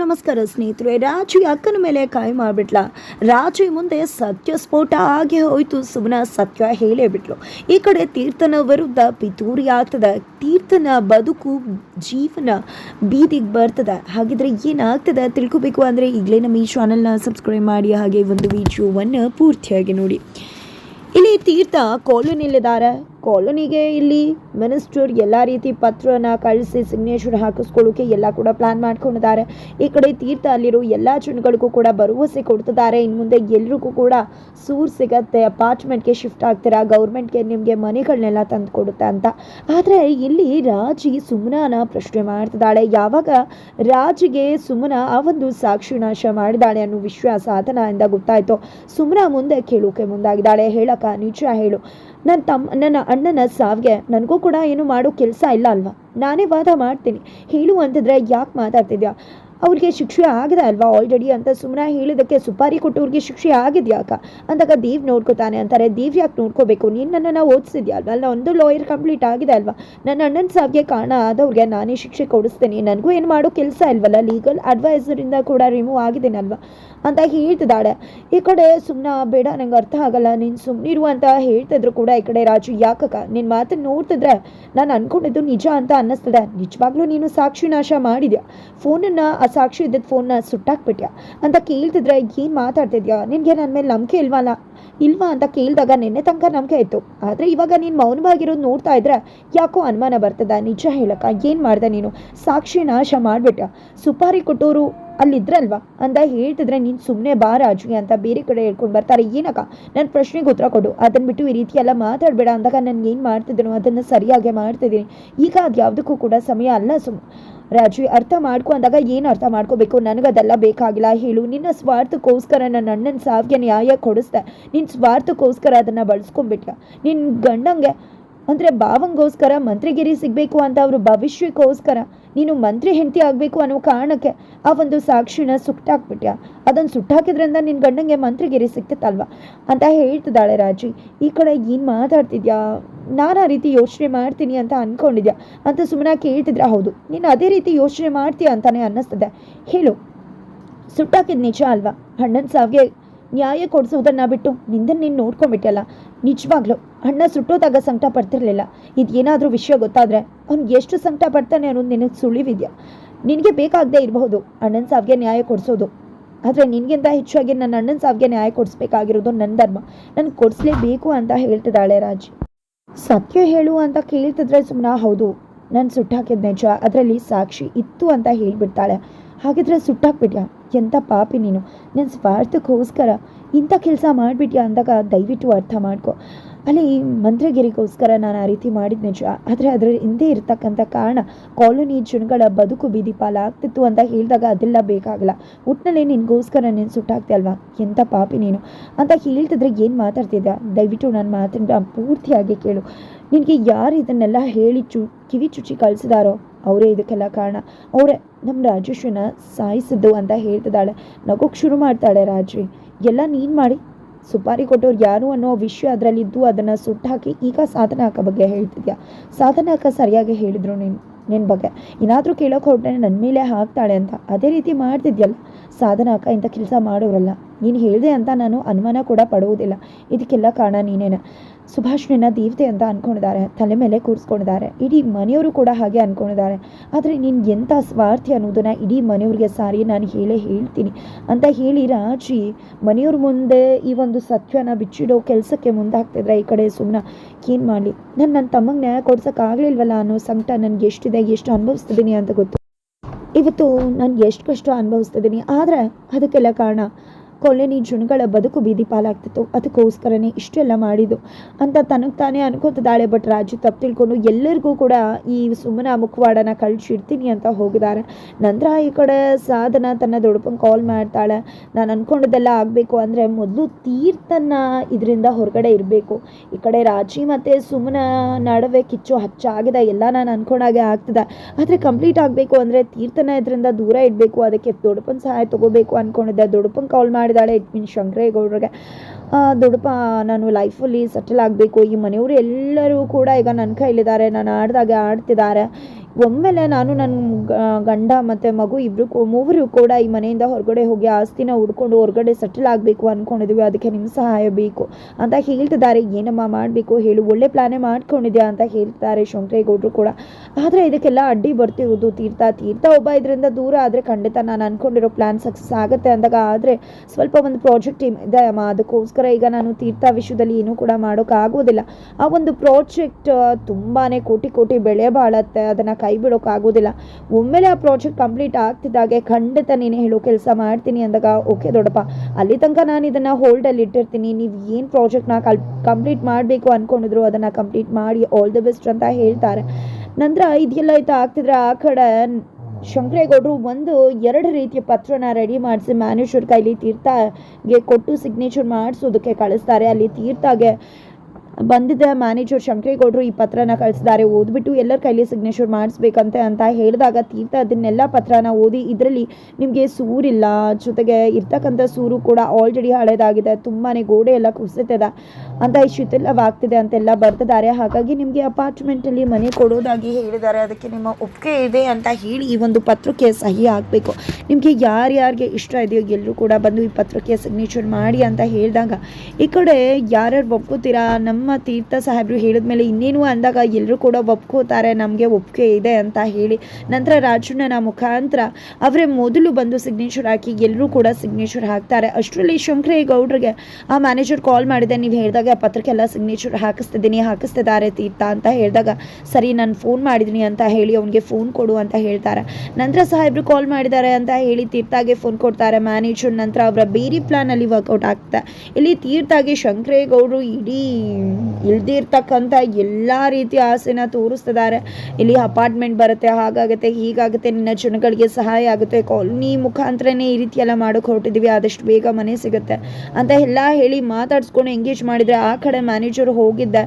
ನಮಸ್ಕಾರ ಸ್ನೇಹಿತರೆ, ರಾಜು ಅಕ್ಕನ ಮೇಲೆ ಕಾಯಿ ಮಾಡಿಬಿಟ್ಲ ರಾಜು ಮುಂದೆ ಸತ್ಯ ಸ್ಫೋಟ ಆಗೇ ಹೋಯಿತು. ಸುಮ್ಮನ ಸತ್ಯ ಹೇಳೇ ಬಿಟ್ಲು. ಈ ಕಡೆ ತೀರ್ಥನ ವಿರುದ್ಧ ಪಿತೂರಿ ಆಗ್ತದೆ. ತೀರ್ಥನ ಬದುಕು ಜೀವನ ಬೀದಿಗೆ ಬರ್ತದೆ. ಹಾಗಿದ್ರೆ ಏನಾಗ್ತದೆ ತಿಳ್ಕೊಬೇಕು ಅಂದರೆ ಈಗಲೇ ನಮ್ಮ ಈ ಚಾನಲ್ನ ಸಬ್ಸ್ಕ್ರೈಬ್ ಮಾಡಿ ಹಾಗೆ ಒಂದು ವಿಡಿಯೋವನ್ನು ಪೂರ್ತಿಯಾಗಿ ನೋಡಿ. ಇಲ್ಲಿ ತೀರ್ಥ ಕಾಲೋನಿಯಲ್ಲಿದ್ದಾರೆ ಕಾಲೋನಿಗೆ ಇಲ್ಲಿ ಮಿನಿಸ್ಟರ್ ಎಲ್ಲ ರೀತಿ ಪತ್ರನ ಕಳಿಸಿ ಸಿಗ್ನೇಚರ್ ಹಾಕಿಸ್ಕೊಳ್ಳೋಕೆ ಎಲ್ಲ ಕೂಡ ಪ್ಲಾನ್ ಮಾಡ್ಕೊಂಡಿದ್ದಾರೆ. ಈ ಕಡೆ ತೀರ್ಥ ಅಲ್ಲಿರೋ ಎಲ್ಲ ಜನಗಳಿಗೂ ಕೂಡ ಭರವಸೆ ಕೊಡ್ತಿದ್ದಾರೆ. ಇನ್ನು ಮುಂದೆ ಎಲ್ರಿಗೂ ಕೂಡ ಸೂರ್ ಸಿಗತ್ತೆ ಅಪಾರ್ಟ್ಮೆಂಟ್ಗೆ ಶಿಫ್ಟ್ ಆಗ್ತೀರಾ ಗೌರ್ಮೆಂಟ್ಗೆ ನಿಮಗೆ ಮನೆಗಳನ್ನೆಲ್ಲ ತಂದು ಕೊಡುತ್ತೆ ಅಂತ. ಆದರೆ ಇಲ್ಲಿ ರಾಜಿ ಸುಮನಾನ ಪ್ರಶ್ನೆ ಮಾಡ್ತಿದ್ದಾಳೆ. ಯಾವಾಗ ರಾಜಿಗೆ ಸುಮನ ಆ ಒಂದು ಸಾಕ್ಷಿ ನಾಶ ಮಾಡಿದಾಳೆ ಅನ್ನೋ ವಿಶ್ವಾಸ ಆತನಿಂದ ಗೊತ್ತಾಯಿತು. ಸುಮನ ಮುಂದೆ ಕೇಳೋಕೆ ಮುಂದಾಗಿದ್ದಾಳೆ. ಹೇಳಕ್ಕ ನಿಜ ಹೇಳು. ನನ್ನ ತಮ್ಮ ನನ್ನ ಅಣ್ಣನ ಸಾವಿಗೆ ನನಗೂ ಕೂಡ ಏನು ಮಾಡೋ ಕೆಲಸ ಇಲ್ಲ ಅಲ್ವಾ? ನಾನೇ ವಾದ ಮಾಡ್ತೀನಿ. ಹೇಳು ಅಂತಂದರೆ ಯಾಕೆ ಮಾತಾಡ್ತಿದ್ಯಾ? ಅವ್ರಿಗೆ ಶಿಕ್ಷೆ ಆಗಿದೆ ಅಲ್ವಾ ಆಲ್ರೆಡಿ ಅಂತ ಸುಮ್ಮನೆ ಹೇಳಿದಕ್ಕೆ ಸುಪಾರಿ ಕೊಟ್ಟವ್ರಿಗೆ ಶಿಕ್ಷೆ ಆಗಿದ್ಯಾಕ ಅಂದಾಗ ದೀವ್ ನೋಡ್ಕೋತಾನೆ ಅಂತಾರೆ, ದೀವ್ ಯಾಕೆ ನೋಡ್ಕೋಬೇಕು? ನೀನು ನನ್ನನ್ನು ಓದಿಸಿದ್ಯಾ ಅಲ್ವಾ? ಅಲ್ಲ, ಒಂದು ಲಾಯರ್ ಕಂಪ್ಲೀಟ್ ಆಗಿದೆ ಅಲ್ವಾ? ನನ್ನ ಅಣ್ಣನ ಸಾವಿಗೆ ಕಾರಣ ಆದವ್ರಿಗೆ ನಾನೇ ಶಿಕ್ಷೆ ಕೊಡಿಸ್ತೀನಿ. ನನಗೂ ಏನು ಮಾಡೋ ಕೆಲಸ ಇಲ್ವಲ್ಲ ಲೀಗಲ್ ಅಡ್ವೈಸರಿಂದ ಕೂಡ ರಿಮೂವ್ ಆಗಿದ್ದೀನಲ್ವಾ ಅಂತ ಹೇಳ್ತಿದ್ದಾಳೆ. ಈ ಕಡೆ ಸುಮ್ಮನೆ ಬೇಡ, ನಂಗೆ ಅರ್ಥ ಆಗಲ್ಲ, ನೀನು ಸುಮ್ಮನಿರು ಅಂತ ಹೇಳ್ತಿದ್ರು ಕೂಡ ಈ ಕಡೆ ರಾಜು. ಯಾಕಕ್ಕ? ನಿನ್ನ ಮಾತನ್ನು ನೋಡ್ತಿದ್ರೆ ನಾನು ಅನ್ಕೊಂಡಿದ್ದು ನಿಜ ಅಂತ ಅನ್ನಿಸ್ತದೆ. ನಿಜವಾಗ್ಲೂ ನೀನು ಸಾಕ್ಷಿ ನಾಶ ಮಾಡಿದ್ಯಾ? ಫೋನನ್ನು ಸಾಕ್ಷಿ ಇದ್ದಿದ್ದ ಫೋನ್ನ ಸುಟ್ಟಾಕ್ಬಿಟ್ಯಾ? ಅಂತ ಕೇಳ್ತಿದ್ರೆ ಏನು ಮಾತಾಡ್ತಿದ್ಯಾ? ನಿನಗೆ ನನ್ನ ಮೇಲೆ ನಂಬಿಕೆ ಇಲ್ವಲ್ಲ? ಇಲ್ವಾ ಅಂತ ಕೇಳಿದಾಗ ನಿನ್ನೆ ತನಕ ನಂಬಿಕೆ ಇತ್ತು. ಆದರೆ ಇವಾಗ ನೀನು ಮೌನವಾಗಿರೋದು ನೋಡ್ತಾ ಇದ್ರೆ ಯಾಕೋ ಅನುಮಾನ ಬರ್ತದ? ನಿಜ ಹೇಳಕ್ಕ, ಏನು ಮಾಡ್ದೆ ನೀನು? ಸಾಕ್ಷಿ ನಾಶ ಮಾಡಿಬಿಟ್ಟ ಸುಪಾರಿ ಕೊಟ್ಟೋರು ಅಲ್ಲಿದ್ರಲ್ವಾ ಅಂತ ಹೇಳ್ತಿದ್ರೆ, ನೀನು ಸುಮ್ಮನೆ ಬಾ ರಾಜು ಅಂತ ಬೇರೆ ಕಡೆ ಹೇಳ್ಕೊಂಡು ಬರ್ತಾರೆ. ಏನಕ್ಕ? ನನ್ನ ಪ್ರಶ್ನೆಗೆ ಉತ್ತರ ಕೊಡು. ಅದನ್ನ ಬಿಟ್ಟು ಈ ರೀತಿ ಎಲ್ಲ ಮಾತಾಡಬೇಡ ಅಂದಾಗ ನಾನು ಏನು ಮಾಡ್ತಿದ್ದೀನೋ ಅದನ್ನು ಸರಿಯಾಗಿ ಮಾಡ್ತಿದ್ದೀನಿ. ಈಗ ಅದು ಯಾವುದಕ್ಕೂ ಕೂಡ ಸಮಯ ಅಲ್ಲ ಸುಮ್ ರಾಜು, ಅರ್ಥ ಮಾಡ್ಕೊ ಅಂದಾಗ ಏನು ಅರ್ಥ ಮಾಡ್ಕೋಬೇಕು? ನನಗದೆಲ್ಲ ಬೇಕಾಗಿಲ್ಲ. ಹೇಳು, ನಿನ್ನ ಸ್ವಾರ್ಥಕ್ಕೋಸ್ಕರ ನನ್ನ ಅಣ್ಣನ ಸಾವಿಗೆ ನ್ಯಾಯ ಕೊಡಿಸ್ದೆ. ನಿನ್ನ ಸ್ವಾರ್ಥಕ್ಕೋಸ್ಕರ ಅದನ್ನು ಬಳಸ್ಕೊಂಡ್ಬಿಟ್ಯ. ನಿನ್ನ ಗಂಡಂಗೆ ಅಂದರೆ ಭಾವಂಗೋಸ್ಕರ ಮಂತ್ರಿಗಿರಿ ಸಿಗಬೇಕು ಅಂತ ಅವರು ಭವಿಷ್ಯಕ್ಕೋಸ್ಕರ. ನೀನು ಮಂತ್ರಿ ಹೆಂಡತಿ ಆಗಬೇಕು ಅನ್ನೋ ಕಾರಣಕ್ಕೆ ಆ ಒಂದು ಸಾಕ್ಷಿನ ಸುಟ್ಟಾಕ್ಬಿಟ್ಯ? ಅದನ್ನು ಸುಟ್ಟಾಕಿದ್ರಿಂದ ನಿನ್ನ ಗಂಡಂಗೆ ಮಂತ್ರಿಗಿರಿ ಸಿಕ್ತಿತ್ತಲ್ವ ಅಂತ ಹೇಳ್ತಿದ್ದಾಳೆ ರಾಜಿ. ಈ ಕಡೆ ಏನು ಮಾತಾಡ್ತಿದ್ಯಾ? ನಾನು ಆ ರೀತಿ ಯೋಚನೆ ಮಾಡ್ತೀನಿ ಅಂತ ಅಂದ್ಕೊಂಡಿದ್ಯಾ ಅಂತ ಸುಮ್ಮನೆ ಕೇಳ್ತಿದ್ರೆ ಹೌದು. ನೀನು ಅದೇ ರೀತಿ ಯೋಚನೆ ಮಾಡ್ತೀಯ ಅಂತಾನೆ ಅನ್ನಿಸ್ತದೆ. ಹೇಳು. ಸುಟ್ಟಾಕಿದ್ ನಿಜ ಅಲ್ವಾ? ಅಣ್ಣನ ಸಾವಿಗೆ ನ್ಯಾಯ ಕೊಡಿಸೋದನ್ನ ಬಿಟ್ಟು ನಿಂದನ್ನು ನೀನು ನೋಡ್ಕೊಂಡ್ಬಿಟ್ಟಲ್ಲ ನಿಜವಾಗ್ಲೂ ಅಣ್ಣ ಸುಟ್ಟೋದಾಗ ಸಂಕಟ ಪಡ್ತಿರ್ಲಿಲ್ಲ. ಇದು ಏನಾದರೂ ವಿಷಯ ಗೊತ್ತಾದರೆ ಅವ್ನು ಎಷ್ಟು ಸಂಕಟ ಪಡ್ತಾನೆ ಅನ್ನೋದು ನಿನಗೆ ಸುಳಿವಿದ್ಯಾ? ನಿನಗೆ ಬೇಕಾಗದೇ ಇರಬಹುದು ಅಣ್ಣನ ಸಾವಿಗೆ ನ್ಯಾಯ ಕೊಡಿಸೋದು. ಆದರೆ ನಿನಗಿಂತ ಹೆಚ್ಚಾಗಿ ನನ್ನ ಅಣ್ಣನ ಸಾವಿಗೆ ನ್ಯಾಯ ಕೊಡಿಸ್ಬೇಕಾಗಿರೋದು ನನ್ನ ಧರ್ಮ. ನನಗೆ ಕೊಡಿಸ್ಲೇಬೇಕು ಅಂತ ಹೇಳ್ತಿದ್ದಾಳೆ ರಾಜ್. ಸತ್ಯ ಹೇಳು ಅಂತ ಕೇಳ್ತಿದ್ರೆ ಸುಮ್ಮನೆ ಹೌದು. ನಾನು ಸುಟ್ಟಾಕಿದ ನಿಜ. ಅದರಲ್ಲಿ ಸಾಕ್ಷಿ ಇತ್ತು ಅಂತ ಹೇಳಿಬಿಡ್ತಾಳೆ. ಹಾಗಿದ್ರೆ ಸುಟ್ಟಾಕ್ಬಿಟ್ಯಾ? ಎಂಥ ಪಾಪಿ ನೀನು ನನ್ನ ಸ್ವಾರ್ಥಕ್ಕೋಸ್ಕರ ಇಂಥ ಕೆಲಸ ಮಾಡಿಬಿಟ್ಯಾ ಅಂದಾಗ ದಯವಿಟ್ಟು ಅರ್ಥ ಮಾಡ್ಕೊ. ಅಲ್ಲಿ ಮಂತ್ರಗಿರಿಗೋಸ್ಕರ ನಾನು ಆ ರೀತಿ ಮಾಡಿದ ನಿಜ ಆದರೆ ಅದರ ಹಿಂದೆ ಇರತಕ್ಕಂಥ ಕಾರಣ ಕಾಲೋನಿ ಜನಗಳ ಬದುಕು ಬೀದಿ ಪಾಲಾಗ್ತಿತ್ತು ಅಂತ ಹೇಳಿದಾಗ ಅದೆಲ್ಲ ಬೇಕಾಗಲ್ಲ. ಒಟ್ಟಿನಲ್ಲಿ ನಿನಗೋಸ್ಕರ ನೀನು ಸುಟ್ಟಾಗ್ತಿ ಅಲ್ವಾ? ಎಂಥ ಪಾಪಿ ನೀನು? ಅಂತ ಹೇಳ್ತಿದ್ರೆ ಏನು ಮಾತಾಡ್ತಿದ್ಯಾ? ದಯವಿಟ್ಟು ನನ್ನ ಮಾತನ್ನ ಪೂರ್ತಿಯಾಗಿ ಕೇಳು. ನಿನಗೆ ಯಾರು ಇದನ್ನೆಲ್ಲ ಹೇಳಿ ಚು, ಕಿವಿ ಚುಚ್ಚಿ ಕಳಿಸಿದಾರೋ? ಅವರೇ ಇದಕ್ಕೆಲ್ಲ ಕಾರಣ. ಅವರೇ ನಮ್ಮ ರಾಜೇಶ್ವನ ಸಾಯಿಸಿದ್ದು ಅಂತ ಹೇಳ್ತಿದ್ದಾಳೆ. ನಗೋಕ್ಕೆ ಶುರು ಮಾಡ್ತಾಳೆ ರಾಜಿ ಎಲ್ಲ ನೀನು ಮಾಡಿ. ಸುಪಾರಿ ಕೊಟ್ಟವ್ರು ಯಾರು ಅನ್ನೋ ವಿಷಯ ಅದರಲ್ಲಿದ್ದು ಅದನ್ನು ಸುಟ್ಟಾಕಿ ಈಗ ಸಾಧನ ಅಕ್ಕ ಬಗ್ಗೆ ಹೇಳ್ತಿದ್ಯಾ? ಸಾಧನ ಅಕ್ಕ ಸರಿಯಾಗಿ ಹೇಳಿದ್ರು ನೀನು ನಿನ್ನ ಬಗ್ಗೆ. ಏನಾದರೂ ಕೇಳೋಕೆ ಹೊರಟೆ ನನ್ನ ಮೇಲೆ ಹಾಕ್ತಾಳೆ ಅಂತ. ಅದೇ ರೀತಿ ಮಾಡ್ತಿದ್ಯಲ್ಲ? ಸಾಧನ ಅಕ್ಕ, ಇಂಥ ಕೆಲಸ ಮಾಡೋರಲ್ಲ. ನೀನು ಹೇಳಿದೆ ಅಂತ ನಾನು ಅನುಮಾನ ಕೂಡ ಪಡುವುದಿಲ್ಲ. ಇದಕ್ಕೆಲ್ಲ ಕಾರಣ ನೀನೇನ? ಸುಭಾಷಣೆನ ದೇವತೆ ಅಂತ ಅಂದ್ಕೊಂಡಿದ್ದಾರೆ ತಲೆ ಮೇಲೆ ಕೂರಿಸ್ಕೊಂಡಿದ್ದಾರೆ. ಇಡೀ ಮನೆಯವರು ಕೂಡ ಹಾಗೆ ಅಂದ್ಕೊಂಡಿದ್ದಾರೆ ಆದರೆ ನೀನು ಎಂಥ ಸ್ವಾರ್ಥಿ ಅನ್ನೋದನ್ನು ಇಡೀ ಮನೆಯವ್ರಿಗೆ ಸಾರಿ ನಾನು ಹೇಳೇ ಹೇಳ್ತೀನಿ. ಅಂತ ಹೇಳಿ ರಾಜಿ, ಮನೆಯವ್ರ ಮುಂದೆ ಈ ಒಂದು ಸತ್ಯನ ಬಿಚ್ಚಿಡೋ ಕೆಲಸಕ್ಕೆ ಮುಂದಾಗ್ತಿದ್ರೆ ಈ ಕಡೆ ಸುಮ್ಮನೆ ಏನು ಮಾಡಲಿ? ನಾನು ನನ್ನ ತಮ್ಮಂಗೆ ನ್ಯಾಯ ಕೊಡ್ಸೋಕ್ಕಾಗಲಿಲ್ವಲ್ಲ ಅನ್ನೋ ಸಂಕಟ ನನಗೆ ಎಷ್ಟಿದೆ, ಎಷ್ಟು ಅನುಭವಿಸ್ತಿದ್ದೀನಿ ಅಂತ ಗೊತ್ತು. ಇವತ್ತು ನಾನು ಎಷ್ಟು ಕಷ್ಟ ಅನುಭವಿಸ್ತಿದ್ದೀನಿ ಆದರೆ ಅದಕ್ಕೆಲ್ಲ ಕಾರಣ ಕಾಲೋನಿ ಜನಗಳ ಬದುಕು ಬೀದಿ ಪಾಲಾಗ್ತಿತ್ತು. ಅದಕ್ಕೋಸ್ಕರನೇ ಇಷ್ಟೆಲ್ಲ ಮಾಡಿದ್ದು. ಅಂತ ತನಗೆ ತಾನೇ ಅನ್ಕೋತಿದ್ದಾಳೆ ಬಟ್ ರಾಜು ತಪ್ಪು ತಿಳ್ಕೊಂಡು ಎಲ್ಲರಿಗೂ ಕೂಡ ಈ ಸುಮ್ಮನ ಮುಖವಾಡನ ಕಳಿಸಿಡ್ತೀನಿ ಅಂತ ಹೋಗಿದ್ದಾರೆ. ನಂತರ ಈ ಕಡೆ ಸಾಧನ ತನ್ನ ದೊಡ್ಡಪ್ಪನ ಕಾಲ್ ಮಾಡ್ತಾಳೆ. ನಾನು ಅಂದ್ಕೊಂಡಿದ್ದೆಲ್ಲ ಆಗಬೇಕು ಅಂದರೆ ಮೊದಲು ತೀರ್ಥನ ಇದರಿಂದ ಹೊರಗಡೆ ಇರಬೇಕು. ಈ ಕಡೆ ರಾಜಿ ಮತ್ತು ಸುಮ್ಮನ ನಡುವೆ ಕಿಚ್ಚು ಹಚ್ಚಾಗಿದೆ. ಎಲ್ಲ ನಾನು ಅನ್ಕೊಂಡಾಗೆ ಆಗ್ತದೆ. ಆದರೆ ಕಂಪ್ಲೀಟ್ ಆಗಬೇಕು ಅಂದರೆ ತೀರ್ಥನ ಇದರಿಂದ ದೂರ ಇಡಬೇಕು. ಅದಕ್ಕೆ ದೊಡ್ಡಪ್ಪನ ಸಹಾಯ ತೊಗೋಬೇಕು ಅಂದ್ಕೊಂಡಿದ್ದೆ ದೊಡ್ಡಪ್ಪನ ಕಾಲ್ ಮಾಡಿದಾಳೆ. ಇಟ್ ಮೀನ್ ಶಂಕರೇಗೌಡ್ರಿಗೆ ದೊಡ್ಡಪ್ಪ, ನಾನು ಲೈಫಲ್ಲಿ ಸೆಟಲ್ ಆಗಬೇಕು. ಈ ಮನೆಯವರು ಎಲ್ಲರೂ ಕೂಡ ಈಗ ನನ್ನ ಕೈಲಿದ್ದಾರೆ. ನಾನು ಆಡಿದಾಗೆ ಆಡ್ತಿದ್ದಾರೆ. ಒಮ್ಮೆಲೆ ನಾನು ನನ್ನ ಗಂಡ ಮತ್ತು ಮಗು ಇಬ್ಬರು ಮೂವರು ಕೂಡ ಈ ಮನೆಯಿಂದ ಹೊರಗಡೆ ಹೋಗಿ ಆಸ್ತಿನ ಹುಡ್ಕೊಂಡು ಹೊರಗಡೆ ಸೆಟಲ್ ಆಗಬೇಕು ಅಂದ್ಕೊಂಡಿದ್ದೀವಿ ಅದಕ್ಕೆ ನಿಮ್ಮ ಸಹಾಯ ಬೇಕು ಅಂತ ಹೇಳ್ತಿದ್ದಾರೆ. ಏನಮ್ಮ ಮಾಡಬೇಕು? ಹೇಳು. ಒಳ್ಳೆ ಪ್ಲಾನೇ ಮಾಡ್ಕೊಂಡಿದ್ಯಾ ಅಂತ ಹೇಳ್ತಾರೆ ಶಂಕರೇಗೌಡರು ಕೂಡ. ಆದರೆ ಇದಕ್ಕೆಲ್ಲ ಅಡ್ಡಿ ಬರ್ತಿರೋದು ತೀರ್ಥ. ತೀರ್ಥ ಒಬ್ಬ ಇದರಿಂದ ದೂರ ಆದರೆ ಖಂಡಿತ ನಾನು ಅಂದ್ಕೊಂಡಿರೋ ಪ್ಲ್ಯಾನ್ ಸಕ್ಸಸ್ ಆಗುತ್ತೆ ಅಂದಾಗ ಆದರೆ ಸ್ವಲ್ಪ ಒಂದು ಪ್ರಾಜೆಕ್ಟ್ ಇದೆ ಅಮ್ಮ. ಅದಕ್ಕೋಸ್ಕರ ಈಗ ನಾನು ತೀರ್ಥ ವಿಷಯದಲ್ಲಿ ಏನೂ ಕೂಡ ಮಾಡೋಕ್ಕಾಗೋದಿಲ್ಲ ಆ ಒಂದು ಪ್ರಾಜೆಕ್ಟ್ ತುಂಬಾ ಕೋಟಿ ಕೋಟಿ ಬೆಳೆ ಬಾಳತ್ತೆ. ಅದನ್ನು ಕೈ ಬಿಡೋಕ್ಕಾಗೋದಿಲ್ಲ ಒಮ್ಮೆಲೆ ಆ ಪ್ರಾಜೆಕ್ಟ್ ಕಂಪ್ಲೀಟ್ ಆಗ್ತಿದ್ದಾಗೆ ಖಂಡಿತ ನೀನು ಹೇಳೋ, ಕೆಲಸ ಮಾಡ್ತೀನಿ ಅಂದಾಗ ಓಕೆ ದೊಡ್ಡಪ್ಪ. ಅಲ್ಲಿ ತನಕ ನಾನು ಇದನ್ನು ಹೋಲ್ಡಲ್ಲಿ ಇಟ್ಟಿರ್ತೀನಿ. ನೀವು ಏನು ಪ್ರಾಜೆಕ್ಟ್ನ ಕಲ್, ಕಂಪ್ಲೀಟ್ ಮಾಡಬೇಕು ಅಂದ್ಕೊಂಡಿದ್ರು ಅದನ್ನು ಕಂಪ್ಲೀಟ್ ಮಾಡಿ ಆಲ್ ದಿ ಬೆಸ್ಟ್ ಅಂತ ಹೇಳ್ತಾರೆ. ನಂತರ ಇದೆಲ್ಲ ಆಯ್ತು ಆಗ್ತಿದ್ರೆ ಆ ಕಡೆ ಶಂಕರೇಗೌಡರು ಒಂದು ಎರಡು ರೀತಿಯ ಪತ್ರನ ರೆಡಿ ಮಾಡಿಸಿ ಮ್ಯಾನೇಜರ್ ಕೈಲಿ ತೀರ್ಥಗೆ ಕೊಟ್ಟು ಸಿಗ್ನೇಚರ್ ಮಾಡಿಸೋದಕ್ಕೆ ಕಳಿಸ್ತಾರೆ. ಅಲ್ಲಿ ತೀರ್ಥಗೆ ಬಂದಿದ್ದ ಮ್ಯಾನೇಜರ್ ಶಂಕರೇಗೌಡರು ಈ ಪತ್ರನ ಕಳಿಸಿದ್ದಾರೆ. ಓದ್ಬಿಟ್ಟು ಎಲ್ಲರ ಕೈಲಿ ಸಿಗ್ನೇಚರ್ ಮಾಡಿಸ್ಬೇಕಂತೆ ಅಂತ ಹೇಳಿದಾಗ ತೀರ್ಥ ಅದನ್ನೆಲ್ಲ ಪತ್ರನ ಓದಿ ಇದರಲ್ಲಿ ನಿಮಗೆ ಸೂರಿಲ್ಲ. ಜೊತೆಗೆ ಇರ್ತಕ್ಕಂಥ ಸೂರು ಕೂಡ ಆಲ್ರೆಡಿ ಹಳೇದಾಗಿದೆ. ತುಂಬಾ ಗೋಡೆ ಎಲ್ಲ ಕುಸಿತಿದೆ. ಅಂತ ಶಿಥಿಲವಾಗ್ತಿದೆ ಅಂತೆಲ್ಲ ಬರ್ತಿದ್ದಾರೆ. ಹಾಗಾಗಿ ನಿಮಗೆ ಅಪಾರ್ಟ್ಮೆಂಟಲ್ಲಿ ಮನೆ ಕೊಡೋದಾಗಿ ಹೇಳಿದ್ದಾರೆ. ಅದಕ್ಕೆ ನಿಮ್ಮ ಒಪ್ಪಿಗೆ ಇದೆ ಅಂತ ಹೇಳಿ ಈ ಒಂದು ಪತ್ರಕ್ಕೆ ಸಹಿ ಹಾಕಬೇಕು. ನಿಮಗೆ ಯಾರ್ಯಾರಿಗೆ ಇಷ್ಟ ಇದೆಯೋ ಎಲ್ಲರೂ ಕೂಡ ಬಂದು ಈ ಪತ್ರಕ್ಕೆ ಸಿಗ್ನೇಚರ್ ಮಾಡಿ ಅಂತ ಹೇಳಿದಾಗ, ಈ ಕಡೆ ಯಾರ್ಯಾರು ಒಪ್ಕೋತೀರಾ? ನಮ್ಮ ತೀರ್ಥ ಸಾಹೇಬರು ಹೇಳಿದ್ಮೇಲೆ ಇನ್ನೇನು ಅಂದಾಗ ಎಲ್ಲರೂ ಕೂಡ ಒಪ್ಕೋತಾರೆ, ನಮಗೆ ಒಪ್ಪಿಗೆ ಇದೆ ಅಂತ ಹೇಳಿ. ನಂತರ ರಾಜಣ್ಣನ ಮುಖಾಂತರ ಅವರೇ ಮೊದಲು ಬಂದು ಸಿಗ್ನೇಚರ್ ಹಾಕಿ ಎಲ್ಲರೂ ಕೂಡ ಸಿಗ್ನೇಚರ್ ಹಾಕ್ತಾರೆ. ಅಷ್ಟರಲ್ಲಿ ಶಂಕರೇಗೌಡರಿಗೆ ಆ ಮ್ಯಾನೇಜರ್ ಕಾಲ್ ಮಾಡಿದೆ. ನೀವು ಹೇಳಿದಾಗ ಆ ಪತ್ರಕ್ಕೆಲ್ಲ ಸಿಗ್ನೇಚರ್ ಹಾಕಿಸ್ತಿದ್ದೀನಿ, ಹಾಕಿಸ್ತಿದ್ದಾರೆ ತೀರ್ಥ ಅಂತ ಹೇಳಿದಾಗ, ಸರಿ, ನಾನು ಫೋನ್ ಮಾಡಿದ್ದೀನಿ ಅಂತ ಹೇಳಿ ಅವನಿಗೆ ಫೋನ್ ಕೊಡು ಅಂತ ಹೇಳ್ತಾರೆ. ನಂತರ ಸಾಹೇಬರು ಕಾಲ್ ಮಾಡಿದ್ದಾರೆ ಅಂತ ಹೇಳಿ ತೀರ್ಥಾಗೆ ಫೋನ್ ಕೊಡ್ತಾರೆ. ಮ್ಯಾನೇಜರ್ ನಂತರ ಅವರ ಬೇರೆ ಪ್ಲಾನಲ್ಲಿ ವರ್ಕೌಟ್ ಆಗ್ತಾ, ಇಲ್ಲಿ ತೀರ್ಥಾಗೆ ಶಂಕರೇಗೌಡರು ಇಡೀ ಇಲ್ದಿರ್ತಕ್ಕಂಥ ಎಲ್ಲ ರೀತಿಯ ಆಸೆನ ತೋರಿಸ್ತಿದ್ದಾರೆ. ಇಲ್ಲಿ ಅಪಾರ್ಟ್ಮೆಂಟ್ ಬರುತ್ತೆ, ಹಾಗಾಗುತ್ತೆ, ಹೀಗಾಗುತ್ತೆ, ನಿನ್ನ ಜನಗಳಿಗೆ ಸಹಾಯ ಆಗುತ್ತೆ ಕಾಲೋನಿ ಮುಖಾಂತರನೇ ಈ ರೀತಿ ಎಲ್ಲ ಮಾಡೋಕೆ ಹೊರಟಿದ್ದೀವಿ, ಆದಷ್ಟು ಬೇಗ ಮನೆ ಸಿಗುತ್ತೆ ಅಂತ ಎಲ್ಲ ಹೇಳಿ ಮಾತಾಡ್ಸ್ಕೊಂಡು ಎಂಗೇಜ್ ಮಾಡಿದರೆ ಆ ಕಡೆ ಮ್ಯಾನೇಜರ್ ಹೋಗಿದ್ದೆ.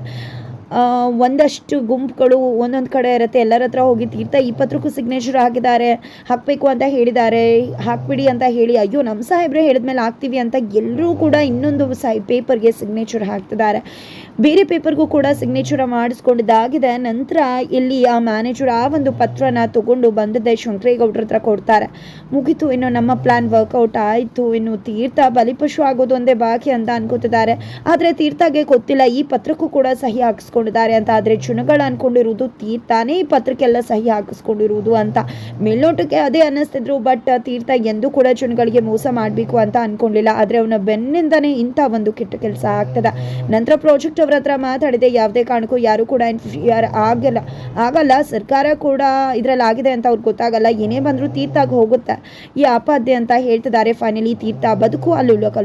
ಒಂದಷ್ಟು ಗುಂಪುಗಳು ಒಂದೊಂದು ಕಡೆ ಇರುತ್ತೆ. ಎಲ್ಲರ ಹತ್ರ ಹೋಗಿ ತೀರ್ಥ ಈ ಪತ್ರಕ್ಕೂ ಸಿಗ್ನೇಚರ್ ಹಾಕಿದ್ದಾರೆ ಹಾಕಬೇಕು ಅಂತ ಹೇಳಿದ್ದಾರೆ. ಹಾಕ್ಬಿಡಿ ಅಂತ ಹೇಳಿ. ಅಯ್ಯೋ ನಮ್ಮ ಸಾಹೇಬ್ರೆ ಹೇಳಿದ್ಮೇಲೆ ಹಾಕ್ತೀವಿ ಅಂತ ಎಲ್ಲರೂ ಕೂಡ ಇನ್ನೊಂದು ಸೈ ಪೇಪರ್ಗೆ ಸಿಗ್ನೇಚರ್ ಹಾಕ್ತಿದ್ದಾರೆ. ಬೇರೆ ಪೇಪರ್ಗೂ ಕೂಡ ಸಿಗ್ನೇಚರ್ ಮಾಡಿಸ್ಕೊಂಡಿದ್ದಾಗಿದೆ. ನಂತರ ಇಲ್ಲಿ ಆ ಮ್ಯಾನೇಜರ್ ಆ ಒಂದು ಪತ್ರನ ತಗೊಂಡು ಬಂದದ್ದೇ ಶಂಕರೇಗೌಡ್ರ ಹತ್ರ ಕೊಡ್ತಾರೆ. ಮುಗಿತು, ಇನ್ನು ನಮ್ಮ ಪ್ಲಾನ್ ವರ್ಕೌಟ್ ಆಯಿತು. ಇನ್ನು ತೀರ್ಥ ಬಲಿಪಶು ಆಗೋದು ಒಂದೇ ಬಾಕಿ ಅಂತ ಅನ್ಕೋತಿದ್ದಾರೆ. ಆದರೆ ತೀರ್ಥಗೆ ಗೊತ್ತಿಲ್ಲ. ಈ ಪತ್ರಕ್ಕೂ ಕೂಡ ಸಹಿ ಹಾಕಿಸ್ಕೊಂಡಿದ್ದಾರೆ ಅಂತ. ಆದ್ರೆ ಜನಗಳು ಅನ್ಕೊಂಡಿರುವುದು ತೀರ್ಥನೇ ಈ ಪತ್ರಕ್ಕೆಲ್ಲ ಸಹಿ ಹಾಕಿಸ್ಕೊಂಡಿರುವುದು ಅಂತ. ಮೇಲ್ನೋಟಕ್ಕೆ ಅದೇ ಅನ್ನಿಸ್ತಿದ್ರು ಬಟ್ ತೀರ್ಥ ಎಂದೂ ಕೂಡ ಚುನಗಳಿಗೆ ಮೋಸ ಮಾಡಬೇಕು ಅಂತ ಅನ್ಕೊಂಡಿಲ್ಲ. ಆದ್ರೆ ಅವನ ಬೆನ್ನಿಂದನೇ ಇಂಥ ಒಂದು ಕೆಟ್ಟ ಕೆಲಸ ಆಗ್ತದ. ನಂತರ ಪ್ರಾಜೆಕ್ಟ್ ಅವ್ರ ಹತ್ರ ಮಾತಾಡಿದೆ. ಯಾವುದೇ ಕಾರಣಕ್ಕೂ ಯಾರು ಕೂಡ ಇನ್ಫಿಯರ್ ಆಗಲ್ಲ. ಆಗಲ್ಲ. ಸರ್ಕಾರ ಕೂಡ ಇದರಲ್ಲಿ ಆಗಿದೆ ಅಂತ ಅವ್ರಿಗೆ ಗೊತ್ತಾಗಲ್ಲ. ಏನೇ ಬಂದರೂ ತೀರ್ಥಾಗಿ ಹೋಗುತ್ತೆ? ಈ ಆಪಾದ್ಯ ಅಂತ ಹೇಳ್ತಿದ್ದಾರೆ. ಫೈನಲಿ ತೀರ್ಥ ಬದುಕು ಅಲ್ಲಿ